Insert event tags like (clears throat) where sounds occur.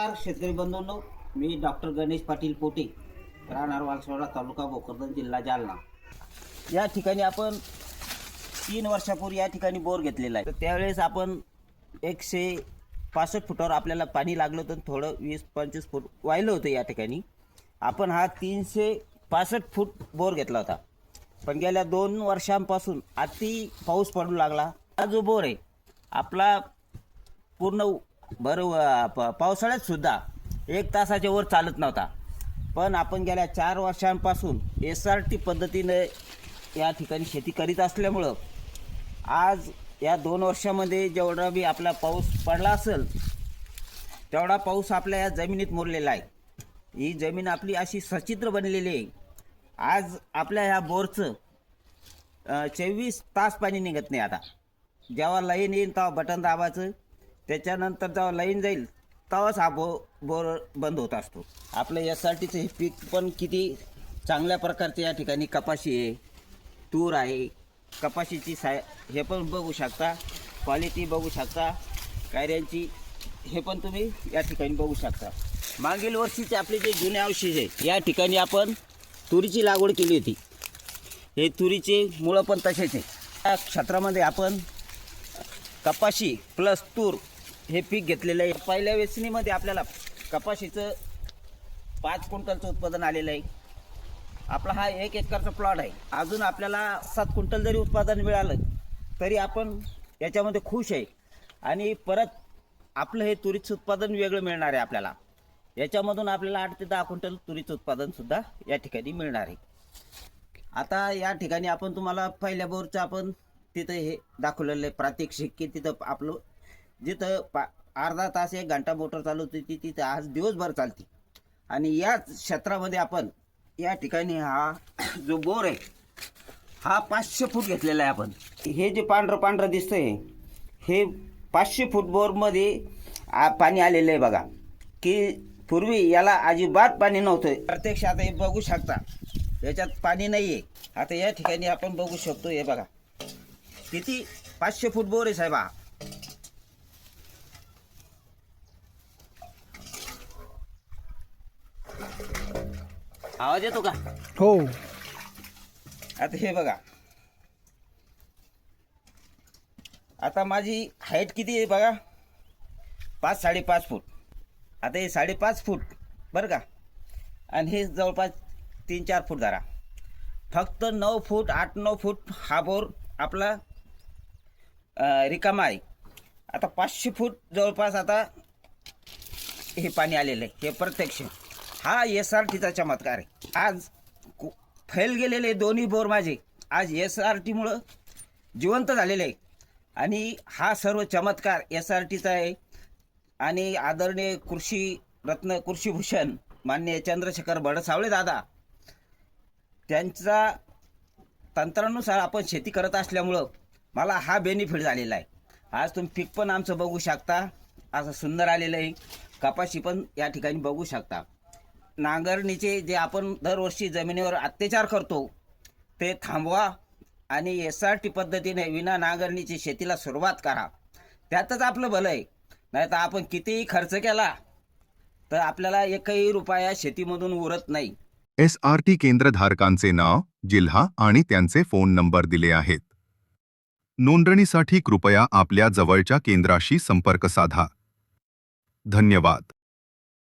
नमस्कार शेतकरी बंधूंनो. मी डॉक्टर गणेश पाटील पोटे राहणार वालसोडा तालुका भोकरदन जिल्हा जालना. या ठिकाणी आपण तीन वर्षापूर्वी या ठिकाणी बोर घेतलेला आहे. तर त्यावेळेस आपण एकशे पासष्ट फुटावर आपल्याला पाणी लागलं होतं थोडं वीस पंचवीस फूट वाहिलं होतं या ठिकाणी. आपण हा तीनशे पासष्ट फूट बोर घेतला होता. पण गेल्या दोन वर्षांपासून अति पाऊस पडू लागला. हा जो बोर आहे आपला पूर्ण बरं प- पावसाळ्यात सुद्धा एक तासाच्या वर चालत नव्हता. पण आपण गेल्या चार वर्षांपासून एस आर टी पद्धतीने या ठिकाणी शेती करीत असल्यामुळं आज या दोन वर्षामध्ये जेवढा बी आपला पाऊस पडला असेल तेवढा पाऊस आपल्या या जमिनीत मुरलेला आहे. ही जमीन आपली अशी सचित्र बनलेली आहे. आज आपल्या ह्या बोरचं चोवीस तास पाणी निघत नाही आता. जेव्हा लाईन येईल तेव्हा बटन दाबायचं त्याच्यानंतर जेव्हा लाईन जाईल तेव्हाच हा बो बोर बंद होत असतो. आपलं एस आर टीचं हे पीक पण किती चांगल्या प्रकारचे या ठिकाणी कपाशी आहे तूर आहे कपाशीची साय हे पण बघू शकता क्वालिटी बघू शकता कायऱ्यांची हे पण तुम्ही या ठिकाणी बघू शकता. मागील वर्षीचे आपले जे जुने अवशेष आहे या ठिकाणी आपण तुरीची लागवड केली होती. हे तुरीचे मुळं पण तसेच आहे. या क्षेत्रामध्ये आपण कपाशी प्लस तूर हे पीक घेतलेलं आहे. पहिल्या वेचणीमध्ये आपल्याला कपाशीचं पाच क्विंटलचं उत्पादन आलेलं आहे. आपला हा एक एकरचा प्लॉट आहे. अजून आपल्याला सात क्विंटल जरी उत्पादन मिळालं तरी आपण याच्यामध्ये खुश आहे. आणि परत आपलं हे तुरीचं उत्पादन वेगळं मिळणार आहे आपल्याला. याच्यामधून आपल्याला आठ ते दहा क्विंटल तुरीचं उत्पादनसुद्धा या ठिकाणी मिळणार आहे. आता या ठिकाणी आपण तुम्हाला पहिल्या बोरचं आपण तिथं हे दाखवलेलं आहे. प्रात्यक्षिक की तिथं आपलं जिथं पा अर्धा तास एक घंटा मोटर चालू होती ती तिथं आज दिवसभर चालते. आणि याच क्षेत्रामध्ये आपण या ठिकाणी हा (clears throat) जो बोर आहे हा पाचशे फूट घेतलेला आहे आपण. हे जे पांढरं पांढरं दिसतंय हे पाचशे फूट बोरमध्ये आ पाणी आलेलं आहे बघा. की पूर्वी याला अजिबात पाणी नव्हतं. प्रत्यक्ष आता हे बघू शकता. याच्यात पाणी नाही आहे आता या ठिकाणी आपण बघू शकतो हे बघा. किती? पाचशे फूट बोर आहे साहेबा. आवाज येतो का? हो. आता हे बघा. आता माझी हाईट किती आहे बघा? पाच साडेपाच फूट. आता हे साडेपाच फूट बरं का? आणि हे जवळपास तीन चार फूट धरा फक्त नऊ फूट आठ नऊ फूट हा बोर आपला रिकामा आहे. आता पाचशे फूट जवळपास आता हे पाणी आलेलं आहे हे प्रत्यक्ष. हा एस आर टीचा चमत्कार आहे. आज कु- फैल गेलेले दोन्ही बोर माझे. आज एस आर टीमुळं जिवंत झालेले आहे आणि हा सर्व चमत्कार एस आर टीचा आहे. आणि आदरणीय कृषी रत्न कृषीभूषण मान्य चंद्रशेखर बडसावळे दादा त्यांचा तंत्रानुसार आपण शेती करत असल्यामुळं मला हा बेनिफिट झालेला आहे. आज तुम्ही पीक पण आमचं बघू शकता. असं सुंदर आलेलं आहे. कपाशी पण या ठिकाणी बघू शकता. नांगरणीचे जे आपण दरवर्षी जमिनीवर अत्याचार करतो ते थांबवा आणि एस आर टी पद्धतीने विना नांगरणीची शेतीला सुरुवात करा. त्यातच आपलं भलं आहे. नाही तर आपण कितीही खर्च केला तर आपल्याला एकही रुपया शेतीमधून उरत नाही. एस आर टी केंद्रधारकांचे नाव जिल्हा आणि त्यांचे फोन नंबर दिले आहेत. नोंदणीसाठी कृपया आपल्या जवळच्या केंद्राशी संपर्क साधा. धन्यवाद.